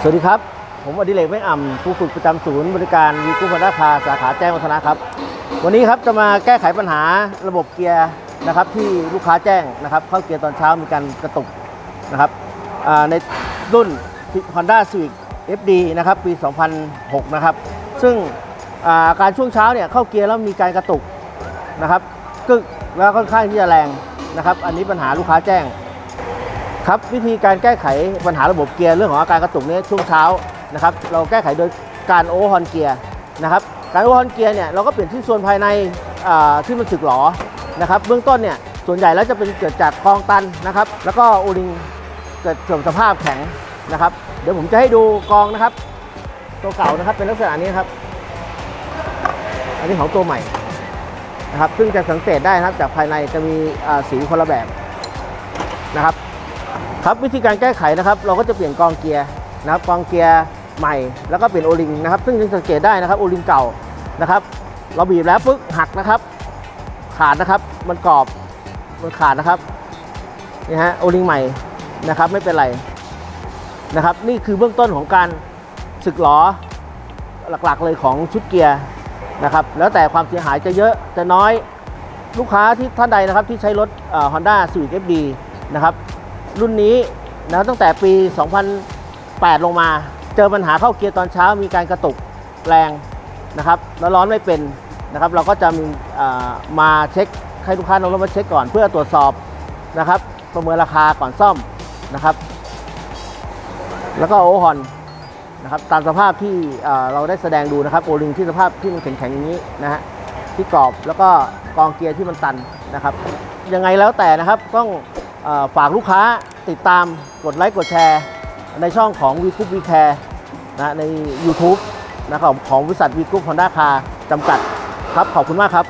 สวัสดีครับ ผมอดิเรกไม่อ่ำผู้ฝึกประจำศูนย์บริการวีกู้พันธคาสาขาแจ้งวัฒนะครับ วันนี้ครับจะมาแก้ไขปัญหาระบบเกียร์นะครับที่ลูกค้าแจ้งนะครับเข้าเกียร์ตอนเช้ามีการกระตุกนะครับในรุ่น Honda Civic FD นะครับปี 2006 นะครับ ซึ่งอาการช่วงเช้าเนี่ยเข้าเกียร์แล้วมีการกระตุกนะครับกึกแล้วค่อนข้างที่จะแรงนะครับ อันนี้ปัญหาลูกค้าแจ้ง ครับวิธีการแก้ไขปัญหาระบบเกียร์เรื่องของอาการกระตุกเนี้ช่วงเช้านะครับเราแก้ไขโดยการโอเวอร์ฮอนเกียร์นะครับการโอเวอร์ฮอนเกียร์เนี่ยเราก็เปลี่ยนที่ส่วนภายในที่มันสึกหรอนะครับเบื้องต้นเนี่ยส่วนใหญ่แล้วจะเป็นเกิดจากคลองตันนะครับแล้วก็โอลิงเกิดเสื่อมสภาพแข็งนะครับ เดี๋ยวผมจะให้ดูกองนะครับ ตัวเก่านะครับเป็นลักษณะนี้ครับ อันนี้ของตัวใหม่นะครับซึ่งจะสังเกตได้นะครับจากภายในจะมีสีคนละแบบนะครับ ครับวิธีการแก้ไขนะครับเราก็จะเปลี่ยนกองเกียร์นะครับกองเกียร์ใหม่แล้วก็เปลี่ยนโอลิงนะครับ ซึ่งยังสังเกตได้นะครับโอลิงเก่านะครับ เราบีบแล้วปึ๊กหักนะครับ ขาดนะครับมันกรอบมันขาดนะครับนี่ฮะโอลิงใหม่นะครับไม่เป็นไรนะครับ นี่คือเบื้องต้นของการสึกหลอหลักๆเลยของชุดเกียร์นะครับ แล้วแต่ความเสียหายจะเยอะจะน้อยลูกค้าที่ท่านใดนะครับที่ใช้รถฮอนด้าซีวิ FD นะครับ รุ่นนี้นะตั้งแต่ปี 2008 ลงมา เจอปัญหาเข้าเกียร์ตอนเช้ามีการกระตุกแรงนะครับแล้วร้อนไม่เป็นนะครับ เราก็จะมีมาเช็คให้ลูกค้านำรถมาเช็คก่อนเพื่อตรวจสอบนะครับ ประเมินราคาก่อนซ่อมนะครับ แล้วก็โอฮอนนะครับตามสภาพที่เราได้แสดงดูนะครับโอลิงที่สภาพที่มันแข็งๆอย่างนี้นะฮะที่กรอบแล้วก็กองเกียร์ที่มันตันนะครับยังไงแล้วแต่นะครับต้อง ฝากลูกค้าติดตามกดไลค์กดแชร์ ในช่องของ v ี o ุปวีแคร์นะใน YouTube นะครับของบริษัทวีคุปฮอนด้าคาจำกัดครับขอบคุณมากครับ